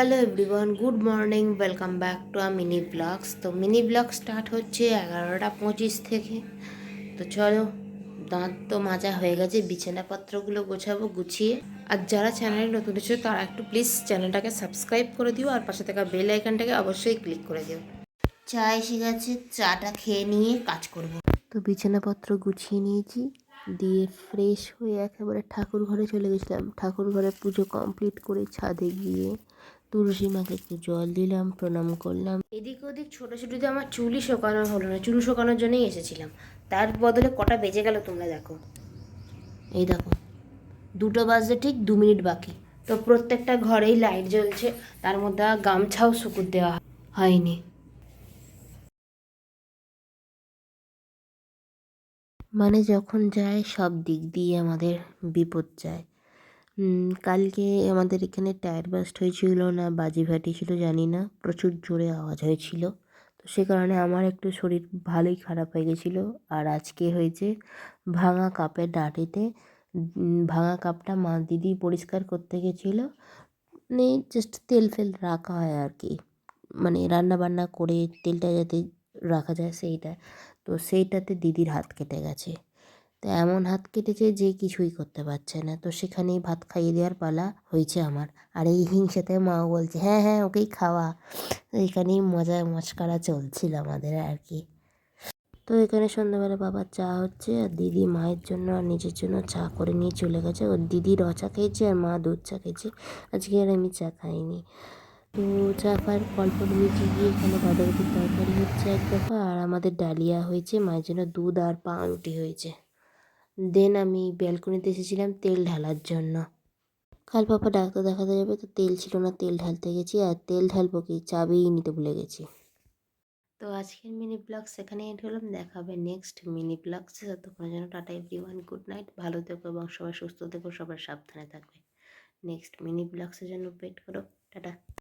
Hello everyone, good morning, welcome back to a mini blogs. তো mini blog start হচ্ছে এগারোটা পঁচিশ থেকে। তো চলো, দাঁত তো মাজা হয়ে গেছে, বিছানাপত্রগুলো গোছাবো, গুছিয়ে। আর যারা চ্যানেলে নতুন এসেছ, তারা একটু প্লিজ চ্যানেলটাকে সাবস্ক্রাইব করে দিও, আর পাশে থাকা বেল আইকনটাকে অবশ্যই ক্লিক করে দিও। চা এসে গেছে, চাটা খেয়ে নিয়ে কাজ করব। তো বিছানাপত্র গুছিয়ে নিয়েছি, দিয়ে ফ্রেশ হয়ে একেবারে ঠাকুর ঘরে চলে গেছিলাম। ঠাকুর ঘরে পুজো কমপ্লিট করে ছাদে গিয়ে তুলসী মাকে একটু জল দিলাম, প্রণাম করলাম। এদিক ওদিক ছোটো ছোটোতে আমার চুলই শোকানো হলো না, চুল শোকানোর জন্যই এসেছিলাম। তার বদলে কটা বেজে গেল তোমরা দেখো। এই দেখো, দুটো বাজতে ঠিক দু মিনিট বাকি। তো প্রত্যেকটা ঘরেই লাইট জ্বলছে, তার মধ্যে গামছাও শুকুর দেওয়া হয়নি। মানে যখন যায় সব দিক দিয়ে আমাদের বিপদ যায়। কালকে আমাদের এখানে টায়ার বাস্ট হয়েছিল না, বাজি ফাটিয়েছিল জানি না, প্রচুর জোরে আওয়াজ হয়েছিল। তো সে কারণে আমার একটু শরীর ভালোই খারাপ হয়ে গেছিল। আর আজকে হয়েছে ভাঙা কাপের ডাটিতে ভাঙা কাপটা মা দিদি পরিষ্কার করতে গেছিল। মানে জাস্ট তেল ফেল রাখা হয় আর কি। মানে রান্না বান্না করে তেলটা যাতে রাখা যায় সেইটা। তো সেইটাতে দিদির হাত কেটে গেছে। তো এমন হাত কেটেছে যে কিছুই করতে পারছে না। তো সেখানেই ভাত খাইয়ে দেওয়ার পালা হয়েছে আমার। আর এই হিংসাতে মাও বলছে হ্যাঁ হ্যাঁ ওকেই খাওয়া। তো এখানেই মজা মস্করা চলছিল আমাদের আর কি। তো এখানে সন্ধ্যাবেলা বাবার চা হচ্ছে, আর দিদি মায়ের জন্য আর নিজের জন্য চা করে নিয়ে চলে গেছে। ওর দিদি র চা খেয়েছে আর মা দুধ চা খেয়েছে। আজকে আর আমি চা খাইনি। তো চা খাওয়ার অল্প নিচে গিয়ে এখানে বাঁধাকপির তরকারি হচ্ছে এক দফা, আর আমাদের ডালিয়া হয়েছে, মায়ের জন্য দুধ আর পাউরুটি হয়েছে। দেন আমি ব্যালকনিতে এসেছিলাম তেল ঢালার জন্য। কাল পাপা ডাক্তার দেখাতে যাবে, তো তেল ছিল না, তেল ঢালতে গেছি আর তেল ঢালবো কি? চাবিই নিতে ভুলে গেছি। তো আজকের মিনি ব্লগস এখানে এড হলাম দেখা হবে নেক্সট মিনি ব্লগসে ততক্ষণের জন্য টাটা এভরিওয়ান গুড নাইট ভালো থেকো এবং সবাই সুস্থ থেকো, সবাই সাবধানে থাকবে। নেক্সট মিনি ব্লগসের জন্য ওয়েট করো। টাটা।